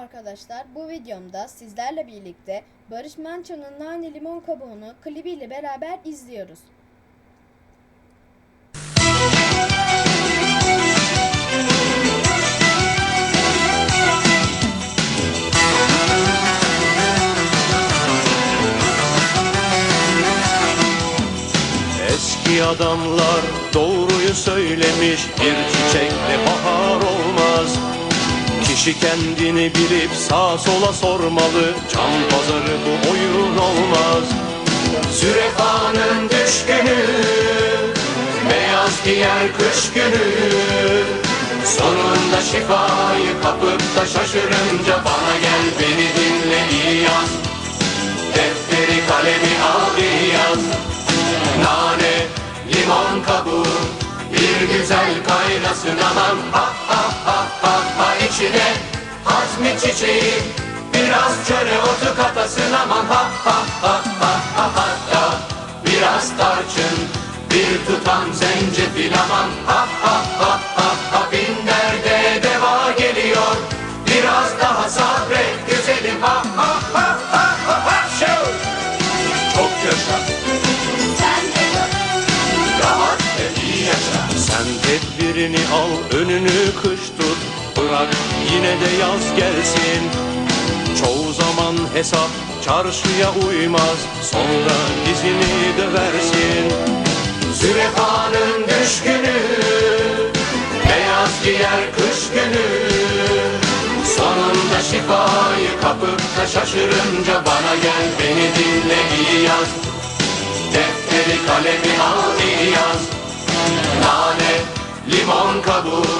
arkadaşlar. Bu videomda sizlerle birlikte Barış Manço'nun Nane Limon Kabuğunu klibiyle beraber izliyoruz. Eski adamlar doğruyu söylemiş Bir olmaz Kişi kendini bilip sağa sola sormalı. Can pazarı bu oyun olmaz. Zürefanın düşkünü Beyaz giyer kış günü. Sonunda şifayı kapıp da şaşırınca Bana gel beni dinle iyi yaz Defteri kalemi al iyi yaz Nane, limon kabuğu Bir güzel kaynasın aman Hazmi çiçeği Biraz çöre otu katasın aman Ha ha ha ha ha hatta Biraz tarçın Bir tutam zencefil aman Ha ha ha ha ha Bin derde deva geliyor Biraz daha sabret güzelim Ha ha ha ha ha ha Şov! Çok yaşa rahat ve iyi yaşa. Sen tedbirini al, önünü kış tut. Bırak yine de yaz gelsin. Çoğu zaman hesap çarşıya uymaz. Sonra dizini döversin. Zürefanın düşkünü, beyaz giyer kış günü. Sonunda şifayı kapıp da şaşırınca bana gel beni dinle iyi yaz. Defteri kalemi al iyi yaz Nane, limon kabuğu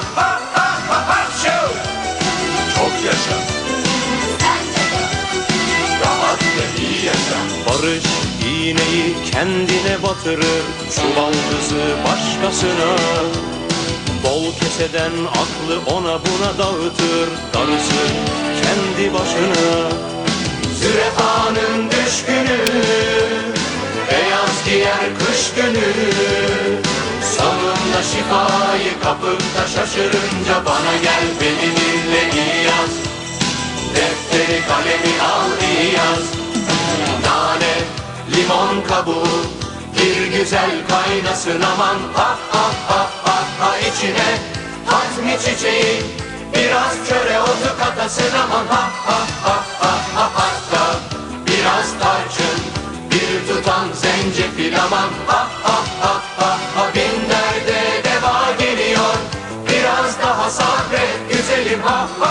Barış iğneyi kendine batırır, çuvaldızı başkasına. Bol keseden aklı ona buna dağıtır, darısı kendi başına. Zürefanın düşkünü, beyaz giyer kış günü. Sonunda şifayı kapıp da şaşırınca bana gel beni dinle iyi yaz. Defteri kalemi kabuğu Bir güzel kaynasın aman Ha ha ha ha ha içine Hazmi çiçeği Biraz çöre otu katasın aman Ha ha ha ha ha hatta Biraz tarçın Bir tutam zencefil aman Ha ha ha ha ha Bin derde deva geliyor Biraz daha sabret güzelim Ha ha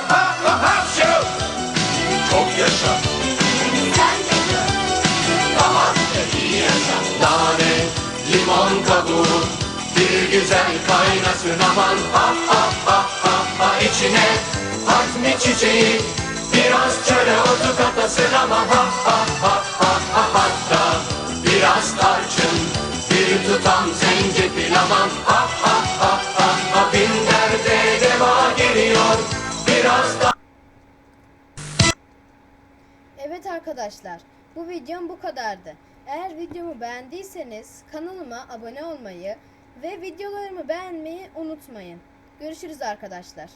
bir güzel kaynasın aman. Ha ha ha ha ha. İçine hatmi çiçeği, biraz çöre otu katasın aman. Ha ha ha ha ha hatta biraz tarçın, bir tutam zencefil aman. Ha ha ha ha ha. Bin derde deva geliyor, biraz da Evet arkadaşlar, bu videom bu kadardı. Eğer videomu beğendiyseniz kanalıma abone olmayı ve videolarımı beğenmeyi unutmayın. Görüşürüz arkadaşlar.